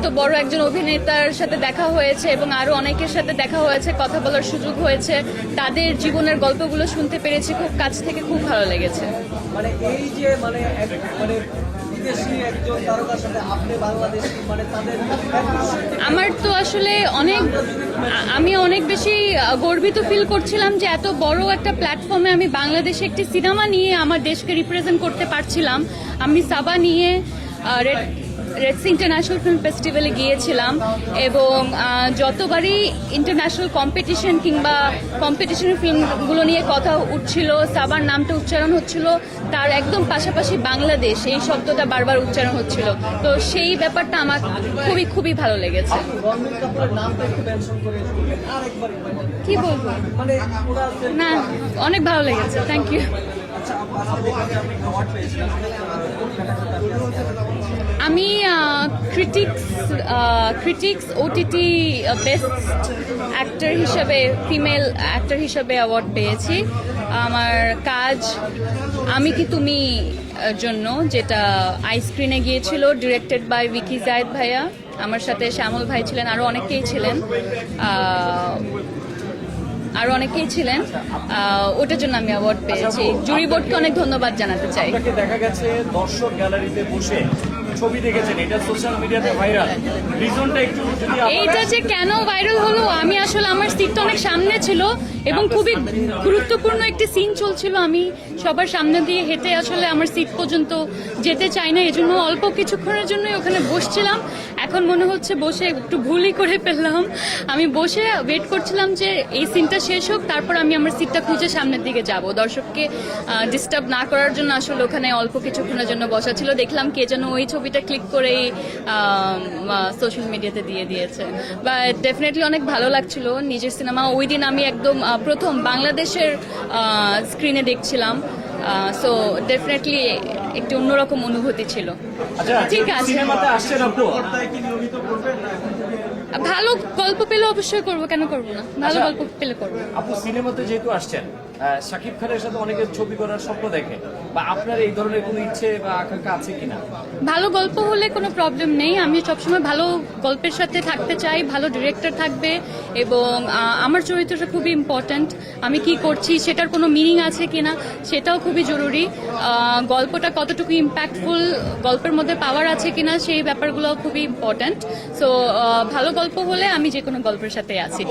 এত বড় একজন অভিনেতার সাথে দেখা হয়েছে এবং আরও অনেকের সাথে দেখা হয়েছে কথা বলার সুযোগ হয়েছে। তাদের জীবনের গল্পগুলো শুনতে পেরেছি খুব কাছ থেকে খুব ভালো লেগেছে। মানে এই যে মানে মানে মানে আমার তো আসলে অনেক আমি অনেক বেশি গর্বিত ফিল করছিলাম যে এত বড় একটা প্ল্যাটফর্মে আমি বাংলাদেশে একটি সিনেমা নিয়ে আমার দেশকে রিপ্রেজেন্ট করতে পারছিলাম। আমি সাবা নিয়ে রেডস ইন্টারন্যাশনাল ফিল্ম ফেস্টিভ্যালে গিয়েছিলাম এবং যতবারই ইন্টারন্যাশনাল কম্পিটিশন কিংবা কম্পিটিশনের ফিল্মগুলো নিয়ে কথা উঠছিল সাবার নামটা উচ্চারণ হচ্ছিল তার একদম পাশাপাশি বাংলাদেশ এই শব্দটা বারবার উচ্চারণ হচ্ছিল। তো সেই ব্যাপারটা আমার খুবই খুবই ভালো লেগেছে। কি বলব? মানে না অনেক ভালো লেগেছে থ্যাংক ইউ আমি critics critics OTT best actor হিসাবে ফিমেল অ্যাক্টর হিসাবে অ্যাওয়ার্ড পেয়েছি। আমার কাজ, আমি কি তুমি জন্য, যেটা আইস্ক্রিনে গিয়েছিল ডিরেক্টেড বাই ভিকি জায়েদ ভাইয়া। আমার সাথে শ্যামল ভাই ছিলেন আরও অনেকেই ছিলেন। আরও অনেকেই ছিলেন। ওটার জন্য আমি অ্যাওয়ার্ড পেয়েছি। জুরি বোর্ডকে অনেক ধন্যবাদ জানাতে চাই। দেখা গেছে দর্শক গ্যালারিতে বসে ছবি দেখেছেন। এটা সোশ্যাল মিডিয়াতে ভাইরাল রিজনটা একটু যদি এইটা যে কেন ভাইরাল হলো আমি আসলে আমার সিটটা অনেক সামনে ছিল এবং খুবই গুরুত্বপূর্ণ একটি সিন চলছিল। আমি সবার সামনে দিয়ে হেঁটে আসলে আমার সিট পর্যন্ত যেতে চাই না। এজন্য অল্প কিছুক্ষণের জন্যই ওখানে বসছিলাম। এখন মনে হচ্ছে বসে একটু ভুলই করে ফেললাম। আমি বসে ওয়েট করছিলাম যে এই সিনটা শেষ হোক তারপর আমি আমার সিটটা খুঁজে সামনের দিকে যাব। দর্শককে ডিস্টার্ব না করার জন্য আসলে ওখানে অল্প কিছুক্ষণের জন্য বসা ছিল। দেখলাম কে যেন ওই ছবিটা ক্লিক করেই সোশ্যাল মিডিয়াতে দিয়ে দিয়েছে। বা ডেফিনেটলি অনেক ভালো লাগছিল নিজের সিনেমা ওই দিন আমি একদম প্রথম বাংলাদেশের স্ক্রিনে দেখছিলাম। সো ডেফিনেটলি একটি অন্যরকম অনুভূতি ছিল। আচ্ছা ঠিক আছে। ভালো গল্প পেলে অবশ্যই করব কেন করব না ভালো আচ্ছা। গল্প পেলে করব আপু সিনেমাতে যেহেতু আসছেন শাকিব খানের সাথে অনেকের ছবি করার স্বপ্ন দেখে। বা আপনার এই ধরনের কোনো ইচ্ছে বা আকাঙ্ক্ষা আছে কিনা? ভালো গল্প হলে কোনো প্রবলেম নেই। আমি সবসময় ভালো গল্পের সাথে থাকতে চাই, ভালো ডিরেক্টর থাকবে এবং আমার চরিত্রটা খুবই ইম্পর্ট্যান্ট আমি কি করছি, সেটার কোনো মিনিং আছে কিনা, সেটাও খুবই জরুরি। গল্পটা কতটুকু ইম্প্যাক্টফুল গল্পের মধ্যে পাওয়ার আছে কিনা, সেই ব্যাপারগুলো খুবই ইম্পর্ট্যান্ট সো ভালো গল্প হলে আমি যে কোনো গল্পের সাথে আছি।